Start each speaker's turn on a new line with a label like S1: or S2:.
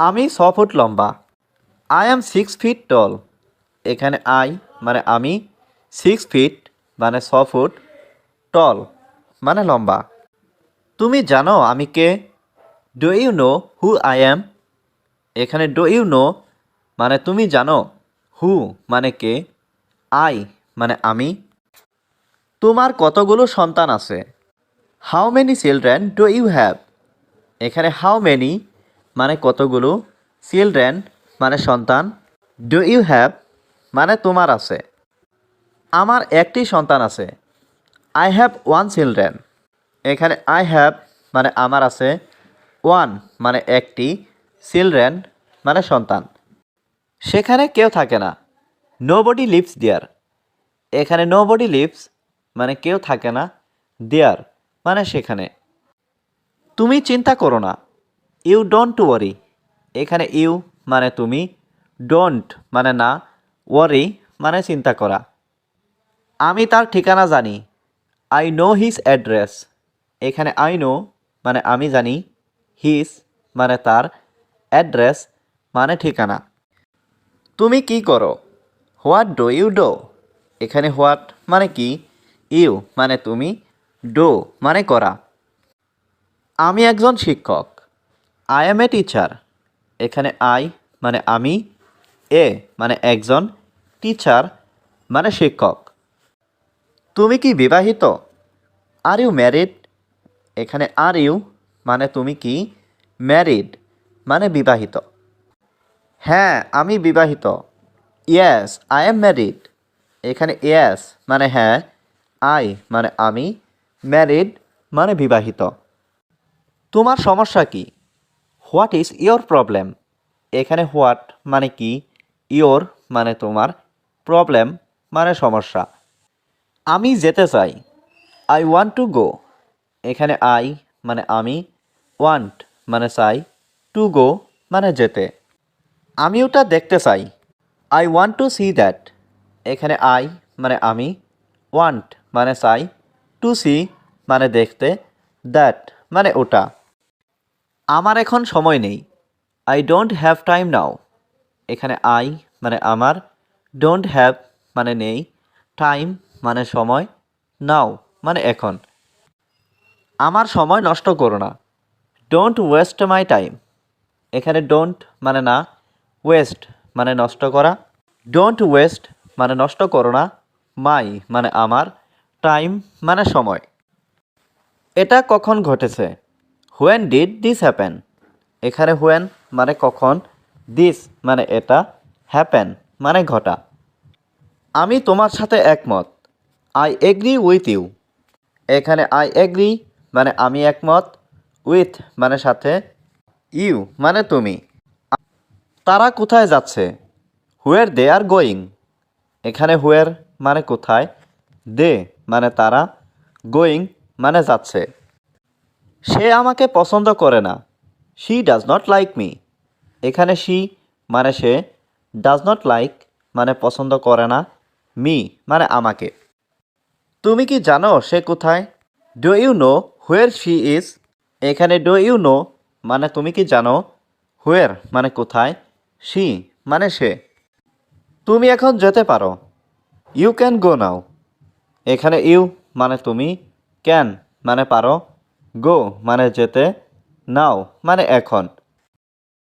S1: আমি ছ ফুট লম্বা। I am six feet tall এখানে আই মানে আমি সিক্স ফিট মানে ছ ফুট টল মানে লম্বা। তুমি জানো আমি কে? Do you know who I am এখানে ডু ইউ নো মানে তুমি জানো হু মানে কে? আই মানে আমি। তোমার কতগুলো সন্তান আছে? How many children do you have এখানে হাউ মেনি মানে কতগুলো? চিলড্রেন মানে সন্তান। ডু ইউ হ্যাভ মানে তোমার আছে। আমার একটি সন্তান আছে। আই হ্যাভ ওয়ান চিলড্রেন এখানে আই হ্যাভ মানে আমার আছে। ওয়ান মানে একটি। চিলড্রেন মানে সন্তান। সেখানে কেউ থাকে না। নো বডি লিভস দেয়ার এখানে নো বডি লিভস মানে কেউ থাকে না। দেয়ার মানে সেখানে। তুমি চিন্তা করো না। You don't worry. এখানে ইউ মানে তুমি, ডোন্ট মানে না, ওয়ারি মানে চিন্তা করা। আমি তার ঠিকানা জানি। I know his address. এখানে আই নো মানে আমি জানি, হিজ মানে তার, অ্যাড্রেস মানে ঠিকানা। তুমি কি করো? What do you do? এখানে হোয়াট মানে কি? ইউ মানে তুমি, ডো মানে করা। আমি একজন শিক্ষক। আই এম এ টিচার এখানে আই মানে আমি, এ মানে একজন টিচার মানে শিক্ষক। তুমি কি বিবাহিত? আর ইউ ম্যারিড এখানে আর ইউ মানে তুমি কি ম্যারিড মানে বিবাহিত। হ্যাঁ আমি বিবাহিত। ইয়েস আই এম ম্যারিড এখানে ইয়েস মানে হ্যাঁ আই মানে আমি ম্যারিড মানে বিবাহিত। তোমার সমস্যা কি? What is your problem? এখানে হোয়াট মানে কি? ইয়োর মানে তোমার প্রবলেম মানে সমস্যা। আমি যেতে চাই। I want to go. এখানে আই মানে আমি, ওয়ান্ট মানে চাই, টু গো মানে যেতে। আমি ওটা দেখতে চাই। I want to see that. এখানে আই মানে আমি, ওয়ান্ট মানে চাই, টু সি মানে দেখতে, দ্যাট মানে ওটা। আমার এখন সময় নেই। I don't have time now এখানে আই মানে আমার। ডোন্ট হ্যাভ মানে নেই। টাইম মানে সময়। নাও মানে এখন। আমার সময় নষ্ট করো না। ডোন্ট ওয়েস্ট মাই টাইম এখানে ডোন্ট মানে না। ওয়েস্ট মানে নষ্ট করা। ডোন্ট ওয়েস্ট মানে নষ্ট করো না। মাই মানে আমার। টাইম মানে সময়। এটা কখন ঘটেছে? হোয়েন ডিড দিস হ্যাপেন এখানে হোয়েন মানে কখন? দিস মানে এটা। হ্যাপেন মানে ঘটা। আমি তোমার সাথে একমত। আই এগ্রি উইথ ইউ এখানে আই এগ্রি মানে আমি একমত। উইথ মানে সাথে। ইউ মানে তুমি। তারা কোথায় যাচ্ছে? হুয়ের দে আর গোয়িং এখানে হুয়ের মানে কোথায়? দে মানে তারা। গোয়িং মানে যাচ্ছে। সে আমাকে পছন্দ করে না। She does not like me এখানে শি মানে সে ডাজ নট লাইক মানে পছন্দ করে না। মি মানে আমাকে। তুমি কি জানো সে কোথায়? Do you know where she is এখানে ডো ইউ নো মানে তুমি কি জানো? হুয়ের মানে কোথায়? শি মানে সে। তুমি এখন যেতে পারো। ইউ ক্যান গো নাও এখানে ইউ মানে তুমি ক্যান মানে পারো। গো মানে যেতে নাও মানে এখন।